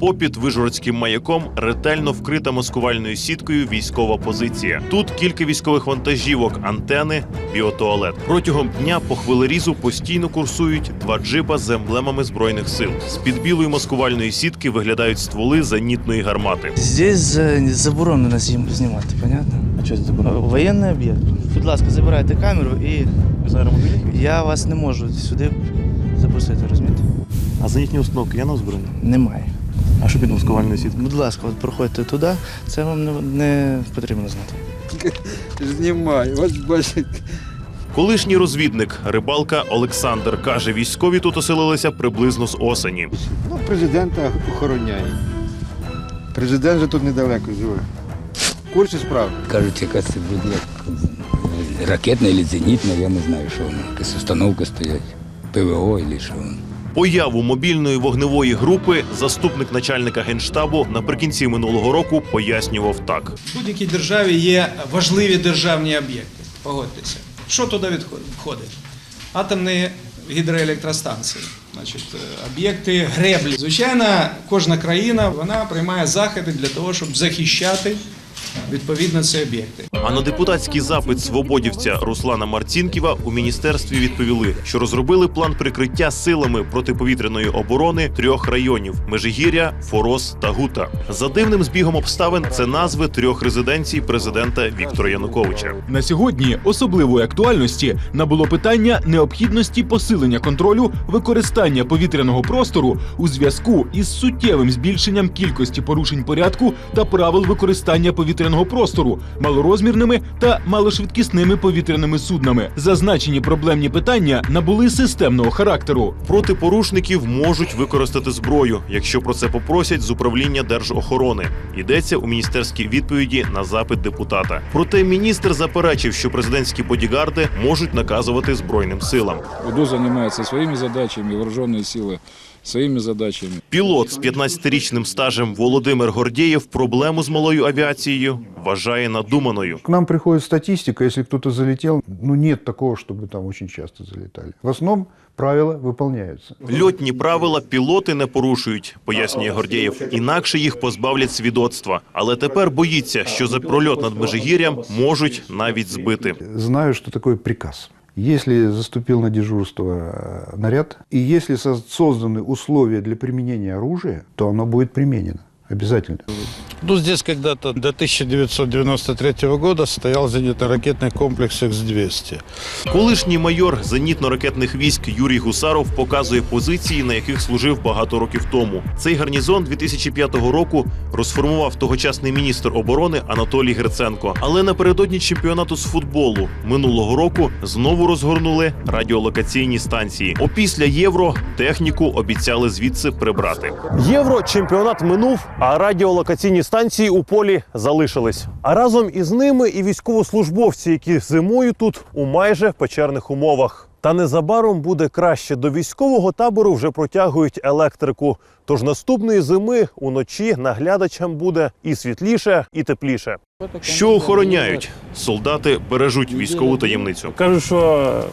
Попід вижгородським маяком ретельно вкрита маскувальною сіткою військова позиція. Тут кілька військових вантажівок, антени, біотуалет. Протягом дня по хвилерізу постійно курсують два джипа з емблемами збройних сил. З під білої маскувальної сітки виглядають стволи зенітної гармати. Здесь е, заборонено знімати, понятно? А що це заборонено? Воєнний об'єкт. Будь ласка, забирайте камеру і Зараз я вас не можу сюди запустити, розумієте? А зенітні установки є на озброєнні? Немає. А що під маскувальною сіткою? Будь ласка, от проходьте туди, це вам не, не потрібно знати. Знімай, ось бачите. Колишній розвідник рибалка Олександр каже, військові тут оселилися приблизно з осені. Ну, президента охороняє. Президент же тут недалеко живе. Курсі справ. Кажуть, якась це буде як ракетна або зенітна, я не знаю, що воно. Якась установка стоять. ПВО або що воно. Появу мобільної вогневої групи заступник начальника генштабу наприкінці минулого року пояснював так. В будь-якій державі є важливі державні об'єкти. Погодьтеся. Що туди відход- входить? Атомні гідроелектростанції, значить, е, об'єкти греблі. Звичайно, кожна країна вона приймає заходи для того, щоб захищати відповідно ці об'єкти. А на депутатський запит свободівця Руслана Марцінківа у міністерстві відповіли, що розробили план прикриття силами протиповітряної оборони трьох районів: Межигір'я, Форос та Гута. За дивним збігом обставин це назви трьох резиденцій президента Віктора Януковича. На сьогодні особливої актуальності набуло питання необхідності посилення контролю використання повітряного простору у зв'язку із суттєвим збільшенням кількості порушень порядку та правил використання повітряного простору малорозмірними та малошвидкісними повітряними суднами. Зазначені проблемні питання набули системного характеру. Проти порушників можуть використати зброю, якщо про це попросять з управління держохорони. Йдеться у міністерській відповіді на запит депутата. Проте міністр заперечив, що президентські бодігарди можуть наказувати збройним силам. УДО занимается своими задачами, вооруженные силы своими задачами. Пілот з 15-річним стажем Володимир Гордєєв проблему з малою авіацією вважає надуманою. К нам приходит статистика, если кто-то залетел, ну нет такого, чтобы там очень часто залетали. В основном правила выполняются. Льотні правила пілоти не порушують, пояснює Гордєєв. Інакше їх позбавлять свідоцтва. Але тепер боїться, що за прольот над Межигір'ям можуть навіть збити. Знаю, что такое приказ. Если заступил на дежурство э, наряд, и если со- созданы условия для применения оружия, то оно будет применено. Обязательно. Ну, здесь когда-то до 1993 года стоял зенитно-ракетный комплекс X-200. Колишній майор зенітно-ракетних військ Юрій Гусаров показує позиції, на яких служив багато років тому. Цей гарнізон 2005 року розформував тогочасний міністр оборони Анатолій Гриценко. Але напередодні чемпіонату з футболу минулого року знову розгорнули радіолокаційні станції. Опісля євро техніку обіцяли звідси прибрати. Євро чемпіонат минув, а радіолокаційні станції у полі залишились. А разом із ними і військовослужбовці, які зимою тут у майже печерних умовах. Та незабаром буде краще. До військового табору вже протягують електрику. Тож наступної зими уночі наглядачам буде і світліше, і тепліше. Що охороняють? Солдати бережуть військову таємницю. Кажуть, що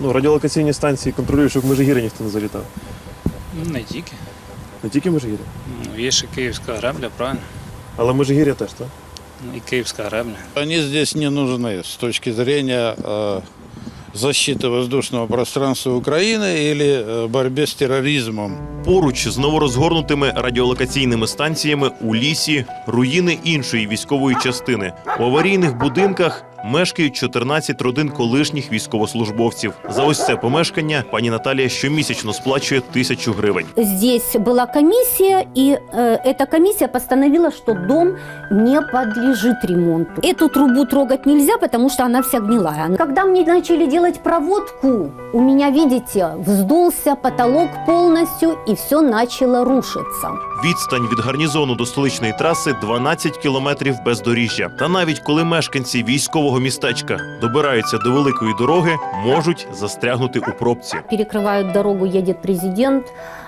ну, радіолокаційні станції контролюють, щоб в Межигір'я ніхто не залітав. Ну, Не тільки. Не тільки Межигір'я, Ну, Є ще Київська гребля, правильно? але Межигір'я теж, так? Ну, І Київська гребля. Они здесь не нужны с точки зрения э, защиты воздушного пространства Украины или э, борьбе с терроризмом. Поруч з новорозгорнутими радіолокаційними станціями у лісі руїни іншої військової частини. У аварійних будинках мешкають 14 родин колишніх військовослужбовців. За ось це помешкання пані Наталія щомісячно сплачує тисячу гривень. Здесь была комиссия, и э, эта комиссия постановила, что дом не подлежит ремонту. Эту трубу трогать нельзя, потому что она вся гнилая. Когда мне начали делать проводку, у меня, видите, вздулся потолок полностью, и все начало рушиться. Відстань від гарнізону до столичної траси 12 кілометрів бездоріжжя. Та навіть коли мешканці військового містечка добираються до великої дороги, можуть застрягнути у пробці. Перекривають дорогу, їде президент,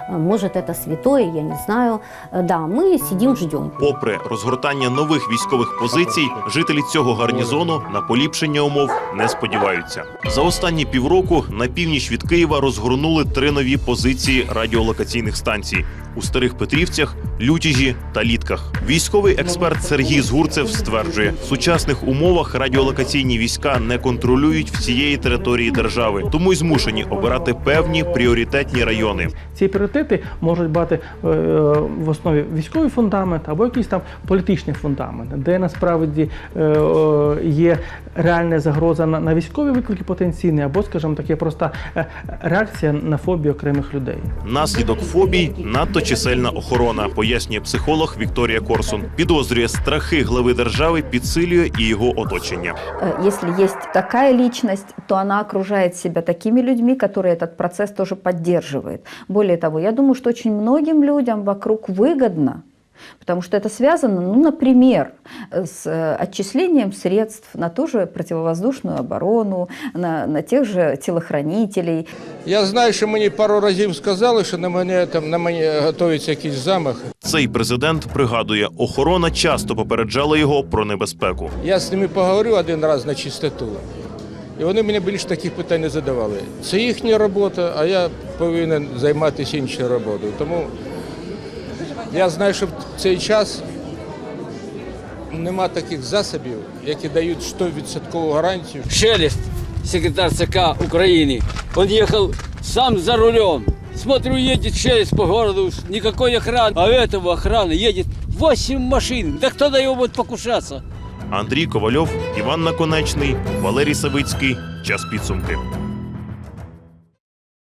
может это святое, я не знаю. Э, Да, мы сидим, ждем. Попри розгортання нових військових позицій, жителі цього гарнізону на поліпшення умов не сподіваються. За останні півроку на північ від Києва розгорнули три нові позиції радіолокаційних станцій у старих Петрівцях, Лютіжі та Літках. Військовий експерт Сергій Згурцев стверджує, в сучасних умовах радіолокаційні війська не контролюють всієї території держави, тому й змушені обирати певні пріоритетні райони. Ці пріоритети можуть мати е, в основі військовий фундамент або якийсь там політичний фундамент, де насправді е, е, є реальна загроза на, на військові виклики потенційні, або, скажімо, таке проста е, реакція на фобію окремих людей. Наслідок фобій надто чисельна охорона, пояснює психолог Вікторія Корсун. Підозрює страхи глави держави підсилює і його оточення. Э, Если есть такая личность, то она окружает себя такими людьми, которые этот процесс тоже поддерживают. Более того, я думаю, что очень многим людям вокруг выгодно, потому что это связано, ну, например, с э, отчислением средств на ту же противовоздушную оборону, на, на тех же телохранителей. Я знаю, що мені пару разів сказали, що на мене там на мене готується якийсь замах. Цей президент пригадує, охорона часто попереджала його про небезпеку. Я з ними поговорив один раз на чистоту. І вони мені більше таких питань не задавали. Це їхня робота, а я повинен займатися іншою роботою. Тому я знаю, що в цей час нема таких засобів, які дають 100% гарантію. Шелест, секретарь ЦК Украины. Он ехал сам за рулем. Смотрю, едет Шелест по городу, никакой охраны. А у этого охраны едет 8 машин. Да кто на него будет покушаться? Андрій Ковальов, Іван Наконечний, Валерій Савицький. Час підсумки.